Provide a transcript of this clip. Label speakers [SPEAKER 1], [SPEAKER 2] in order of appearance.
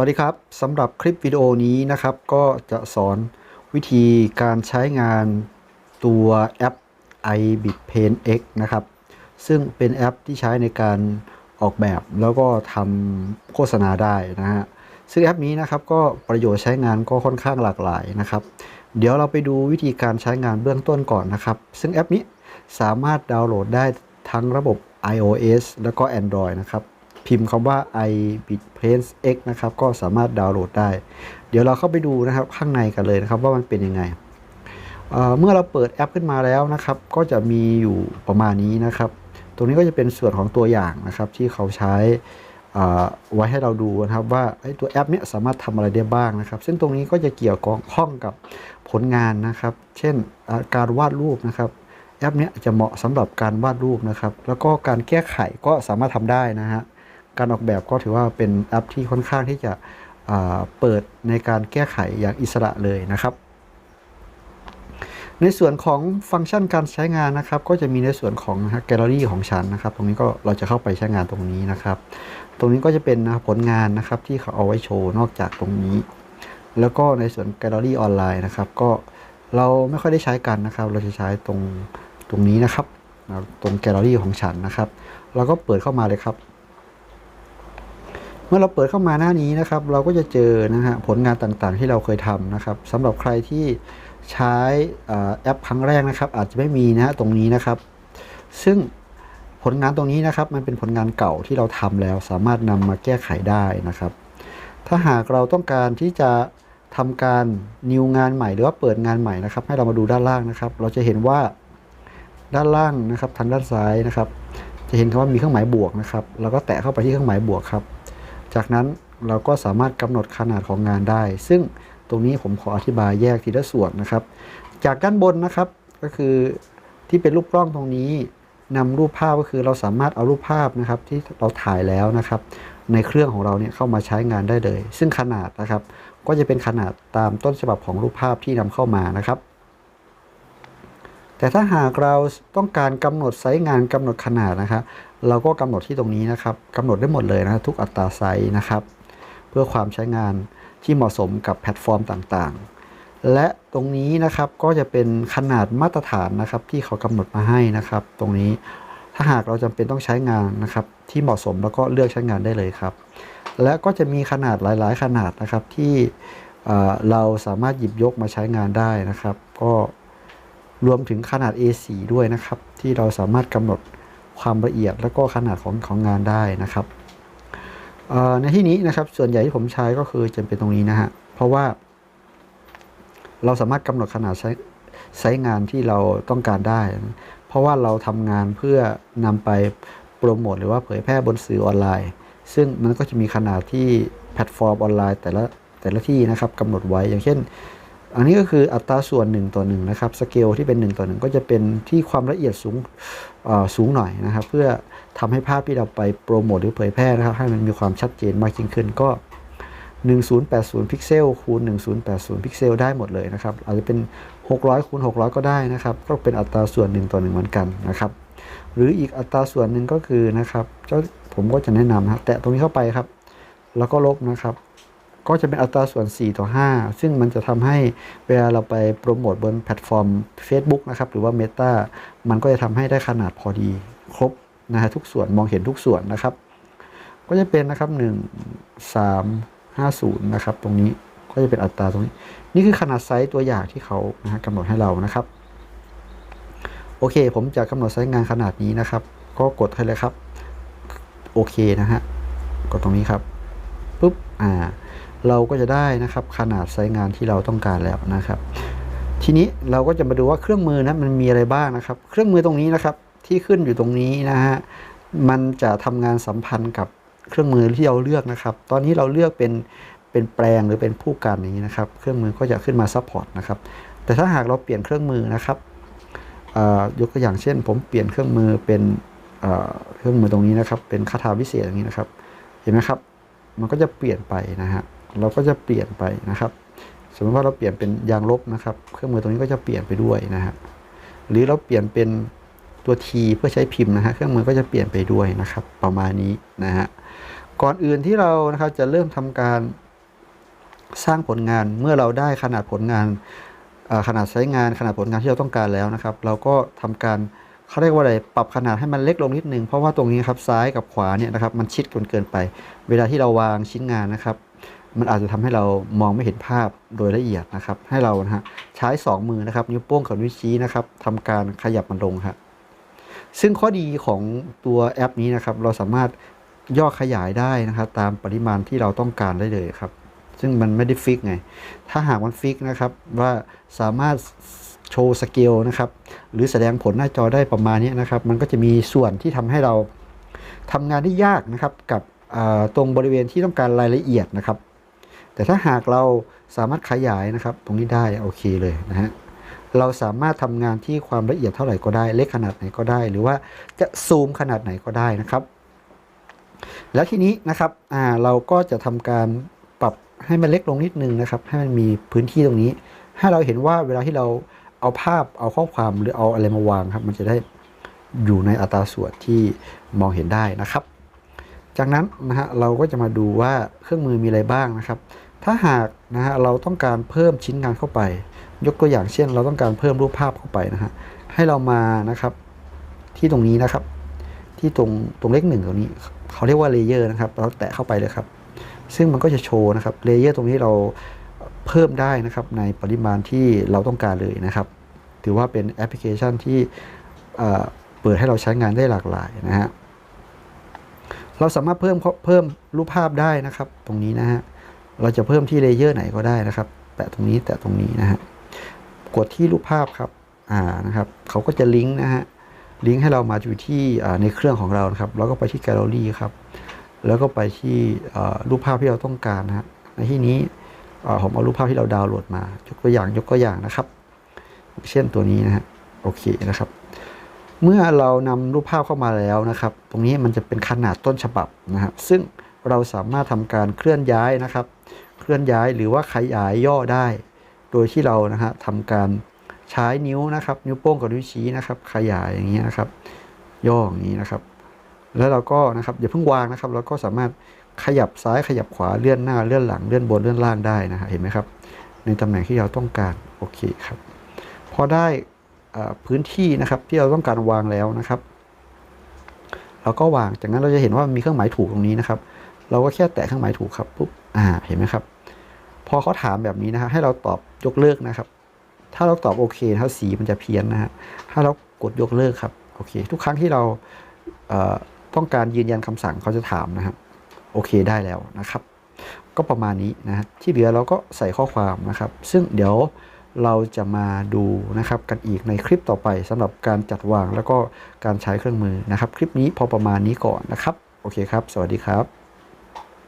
[SPEAKER 1] วัสดีครับสำหรับคลิปวิดีโอนี้นะครับ ก็จะสอนวิธีการใช้งานตัวแอป iBitPaint X นะครับ ซึ่งเป็นแอปที่ใช้ในการออกแบบแล้วก็ทำโฆษณาได้นะฮะซึ่งแอปนี้นะครับก็ประโยชน์ใช้งานก็ค่อนข้างหลากหลายนะครับ เดี๋ยวเราไปดูวิธีการใช้งานเบื้องต้นก่อนนะครับ ซึ่งแอปนี้สามารถดาวน์โหลดได้ทั้งระบบ iOS แล้วก็ Android นะครับ พิมพ์คำว่า iBitPaint X นะครับ ก็สามารถดาวน์โหลดได้ เดี๋ยวเราเข้าไปดูนะครับข้างในกันเลยนะครับว่ามันเป็นยังไงเเมื่อเราเปิดแอปขึ้นมาแล้วนะครับ ก็จะมีอยู่ประมาณนี้นะครับ ตรงนี้ก็จะเป็นส่วนของตัวอย่างนะครับที่เขาใช้ไว้ให้เราดูนะครับว่าตัวแอปนี้สามารถทำอะไรได้บ้างนะครับ ซึ่งตรงนี้ก็จะเกี่ยวข้องกับผลงานนะครับ เช่นการวาดรูปนะครับ แอปนี้จะเหมาะสำหรับการวาดรูปนะครับ แล้วก็การแก้ไขก็สามารถทำได้นะฮะ การออกแบบก็ถือว่าเป็นแอปที่ค่อนข้างที่จะเปิดในการแก้ไขอย่างอิสระเลยนะครับ ในส่วนของฟังก์ชันการใช้งานนะครับ ก็จะมีในส่วนของแกลเลอรี่ของฉันนะครับ ตรงนี้ก็เราจะเข้าไปใช้งานตรงนี้นะครับ ตรงนี้ก็จะเป็นผลงานนะครับที่เขาเอาไว้โชว์นอกจากตรงนี้ แล้วก็ในส่วนแกลเลอรี่ออนไลน์นะครับ ก็เราไม่ค่อยได้ใช้กันนะครับ เราจะใช้ตรงตรงนี้นะครับ ตรงแกลเลอรี่ของฉันนะครับ เราก็เปิดเข้ามาเลยครับ เมื่อเราเปิดเข้ามาหน้านี้นะครับ เราก็จะเจอนะฮะผลงานต่างๆ ที่เราเคยทำนะครับสำหรับใครที่ใช้แอปครั้งแรกนะครับ อาจจะไม่มีนะฮะตรงนี้นะครับ ซึ่งผลงานตรงนี้นะครับมันเป็นผลงานเก่าที่เราทำแล้ว สามารถนำมาแก้ไขได้นะครับ ถ้าหากเราต้องการที่จะทำการนิวงานใหม่หรือว่าเปิดงานใหม่นะครับ ให้เรามาดูด้านล่างนะครับ เราจะเห็นว่าด้านล่างนะครับ ทางด้านซ้ายนะครับ จะเห็นคำว่ามีเครื่องหมายบวกนะครับ เราก็แตะเข้าไปที่เครื่องหมายบวกครับ จากนั้นเราก็สามารถกำหนดขนาดของงานได้ ซึ่งตรงนี้ผมขออธิบายแยกทีละส่วนนะครับ จากด้านบนนะครับก็คือที่เป็นรูปกล้องตรงนี้นำรูปภาพก็คือเราสามารถเอารูปภาพนะครับที่เราถ่ายแล้วนะครับ ในเครื่องของเราเนี่ยเข้ามาใช้งานได้เลย ซึ่งขนาดนะครับ ก็จะเป็นขนาดตามต้นฉบับของรูปภาพที่นำเข้ามานะครับ แต่ถ้าหากเราต้องการกำหนดไซส์งานกำหนดขนาดนะครับ เราก็กำหนดที่ตรงนี้นะครับกำหนดได้หมดเลยนะทุกอัตราไซส์นะครับ เพื่อความใช้งานที่เหมาะสมกับแพลตฟอร์มต่างๆ และตรงนี้นะครับก็จะเป็นขนาดมาตรฐานนะครับ ที่เขากำหนดมาให้นะครับ ตรงนี้ถ้าหากเราจำเป็นต้องใช้งานนะครับ ที่เหมาะสมแล้วก็เลือกใช้งานได้เลยครับ และก็จะมีขนาดหลาย ๆ ขนาดนะครับที่เราสามารถหยิบยกมาใช้งานได้นะครับ ก็รวมถึงขนาด A4 ด้วยนะครับ ที่เราสามารถกำหนด ความละเอียดแล้วก็ขนาดของของงานได้นะครับในที่นี้นะครับส่วนใหญ่ที่ผมใช้ก็คือจะเป็นตรงนี้นะฮะเพราะว่า เราสามารถกำหนดขนาดใช้ใช้งานที่เราต้องการได้ เพราะว่าเราทำงานเพื่อนำไปโปรโมทหรือว่าเผยแพร่บนสื่อออนไลน์ ซึ่งมันก็จะมีขนาดที่แพลตฟอร์มออนไลน์แต่ละแต่ละที่นะครับกำหนดไว้อย่างเช่น อันนี้ก็คืออัตราส่วน 1 ต่อ1นะครับสเกลที่เป็น 1 ต่อ 1 ก็จะเป็นที่ความละเอียดสูงสูงหน่อยนะครับ เพื่อทำให้ภาพที่เราไปโปรโมทหรือเผยแพร่นะครับ ให้มันมีความชัดเจนมากยิ่งขึ้นก็ 1080 พิกเซลคูณ 1080 พิกเซลได้หมดเลยนะครับ อาจจะเป็น 600คูณ600 ก็ได้นะครับ ก็เป็นอัตราส่วน 1 ต่อ 1 เหมือนกันนะครับ หรืออีกอัตราส่วนหนึ่งก็คือนะครับเจ้าผมก็จะแนะนำนะแตะตรงนี้เข้าไปครับ แล้วก็ลบนะครับ ก็จะเป็นอัตราส่วน 4 ต่อ 5 ซึ่งมันจะทำให้เวลาเราไปโปรโมทบนแพลตฟอร์ม Facebook นะครับ หรือว่า Meta มันก็จะทำให้ได้ขนาดพอดีครบนะฮะทุกส่วนมองเห็นทุกส่วนนะครับ ก็จะเป็นนะครับ 1 3 5 0 นะครับ ตรงนี้ก็จะเป็นอัตราตรงนี้ นี่คือขนาดไซส์ตัวอย่างที่เขานะฮะกำหนดให้เรานะครับ โอเค ผมจะกำหนดไซส์งานขนาดนี้นะครับ ก็กดให้เลยครับ โอเคนะฮะกดตรงนี้ครับปุ๊บอ่า เราก็จะได้นะครับขนาดไซส์งานที่เราต้องการแล้วนะครับ ทีนี้เราก็จะมาดูว่าเครื่องมือนะมันมีอะไรบ้างนะครับ เครื่องมือตรงนี้นะครับที่ขึ้นอยู่ตรงนี้นะฮะมันจะทำงานสัมพันธ์กับเครื่องมือที่เราเลือกนะครับ ตอนนี้เราเลือกเป็นเป็นแปลงหรือเป็นผู้การอย่างนี้นะครับ เครื่องมือก็จะขึ้นมาซัพพอร์ตนะครับ แต่ถ้าหากเราเปลี่ยนเครื่องมือนะครับยกตัวอย่างเช่น ผมเปลี่ยนเครื่องมือเป็นเครื่องมือตรงนี้นะครับ เป็นคาถาวิเศษอย่างนี้นะครับ เห็นไหมครับ มันก็จะเปลี่ยนไปนะฮะ เราก็จะเปลี่ยนไปนะครับ สมมติว่าเราเปลี่ยนเป็นยางลบนะครับ เครื่องมือตรงนี้ก็จะเปลี่ยนไปด้วยนะฮะหรือเราเปลี่ยนเป็นตัว T เพื่อใช้พิมพ์นะฮะเครื่องมือก็จะเปลี่ยนไปด้วยนะครับ ประมาณนี้นะฮะก่อนอื่นที่เรานะครับจะเริ่มทำการสร้างผลงานเมื่อเราได้ขนาดผลงานขนาดใช้งานขนาดผลงานที่เราต้องการแล้วนะครับ เราก็ทำการเขาเรียกว่าอะไรปรับขนาดให้มันเล็กลงนิดนึงเพราะว่าตรงนี้ครับซ้ายกับขวาเนี่ยนะครับมันชิดกันเกินไป เวลาที่เราวางชิ้นงานนะครับ มันอาจจะทำให้เรามองไม่เห็นภาพโดยละเอียดนะครับ ให้เรานะฮะใช้ 2 มือนะครับ นิ้วโป้งกับนิ้วชี้นะครับทำการขยับมันลงครับซึ่งข้อดีของตัวแอปนี้นะครับ เราสามารถย่อขยายได้นะครับตามปริมาณที่เราต้องการได้เลยครับ ซึ่งมันไม่ได้ฟิกไง ถ้าหากมันฟิกนะครับว่าสามารถโชว์สเกลนะครับ หรือแสดงผลหน้าจอได้ประมาณนี้นะครับ มันก็จะมีส่วนที่ทำให้เราทำงานได้ยากนะครับกับตรงบริเวณที่ต้องการรายละเอียดนะครับ แต่ถ้าหากเราสามารถขยายนะครับ ตรงนี้ได้โอเคเลยนะฮะเราสามารถทำงานที่ความละเอียดเท่าไหร่ก็ได้ เล็กขนาดไหนก็ได้ หรือว่าจะซูมขนาดไหนก็ได้นะครับ แล้วทีนี้นะครับอ่าเราก็จะทำการปรับให้มันเล็กลงนิดนึงนะครับ ให้มันมีพื้นที่ตรงนี้ ให้เราเห็นว่าเวลาที่เราเอาภาพเอาข้อความหรือเอาอะไรมาวางครับ มันจะได้อยู่ในอัตราส่วนที่มองเห็นได้นะครับ จากนั้นนะฮะเราก็จะมาดูว่าเครื่องมือมีอะไรบ้างนะครับ ถ้าหากนะฮะเราต้องการเพิ่มชิ้นงานเข้าไป ยกตัวอย่างเช่น เราต้องการเพิ่มรูปภาพเข้าไปนะฮะให้เรามานะครับที่ตรงนี้นะครับ ที่ตรงตรงเลขหนึ่งตรงนี้ เขาเรียกว่าเลเยอร์นะครับ เราแตะเข้าไปเลยครับ ซึ่งมันก็จะโชว์นะครับเลเยอร์ตรงนี้เราเพิ่มได้นะครับในปริมาณที่เราต้องการเลยนะครับ ถือว่าเป็นแอปพลิเคชันที่เอ่อเปิดให้เราใช้งานได้หลากหลายนะฮะเราสามารถเพิ่มเพิ่มรูปภาพได้นะครับ ตรงนี้นะฮะ เราจะเพิ่มที่เลเยอร์ไหนก็ได้นะครับ แตะตรงนี้แตะตรงนี้นะฮะกดที่รูปภาพครับอ่านะครับเขาก็จะลิงก์นะฮะลิงก์ให้เรามาอยู่ที่ในเครื่องของเรานะครับแล้วก็ไปที่แกลเลอรี่ครับ แล้วก็ไปที่รูปภาพที่เราต้องการนะฮะในที่นี้ผมเอารูปภาพที่เราดาวน์โหลดมายกตัวอย่างยกตัวอย่างนะครับ เช่นตัวนี้นะฮะโอเคนะครับ เมื่อเรานำรูปภาพเข้ามาแล้วนะครับ ตรงนี้มันจะเป็นขนาดต้นฉบับนะครับซึ่ง เราสามารถทำการเคลื่อนย้ายนะครับ เคลื่อนย้ายหรือว่าขยายย่อได้ โดยที่เรานะฮะทำการใช้นิ้วนะครับ นิ้วโป้งกับนิ้วชี้นะครับ ขยายอย่างนี้ยนะครับ ย่ออย่างนี้นะครับ แล้วเราก็นะครับอย่าเพิ่งวางนะครับ เราก็สามารถขยับซ้ายขยับขวาเลื่อนหน้าเลื่อนหลังเลื่อนบนเลื่อนล่างได้นะฮะเห็นไหมครับ ในตำแหน่งที่เราต้องการโอเคครับพอได้พื้นที่นะครับที่เราต้องการวางแล้วนะครับ เราก็วางจากนั้นเราจะเห็นว่ามีเครื่องหมายถูกตรงนี้นะครับ เราก็แค่แตะเครื่องหมายถูกครับปุ๊บอ่าเห็นไหมครับ พอเขาถามแบบนี้นะฮะให้เราตอบยกเลิกนะครับ ถ้าเราตอบโอเคถ้าสีมันจะเพี้ยนนะฮะถ้าเรากดยกเลิกครับโอเค ทุกครั้งที่เราเต้องการยืนยันคำสั่งเขาจะถามนะครับโอเคได้แล้วนะครับ ก็ประมาณนี้นะฮะที่เหลือเราก็ใส่ข้อความนะครับ ซึ่งเดี๋ยวเราจะมาดูนะครับกันอีกในคลิปต่อไปสำหรับการจัดวางแล้วก็การใช้เครื่องมือนะครับ คลิปนี้พอประมาณนี้ก่อนนะครับ โอเคครับ สวัสดีครับ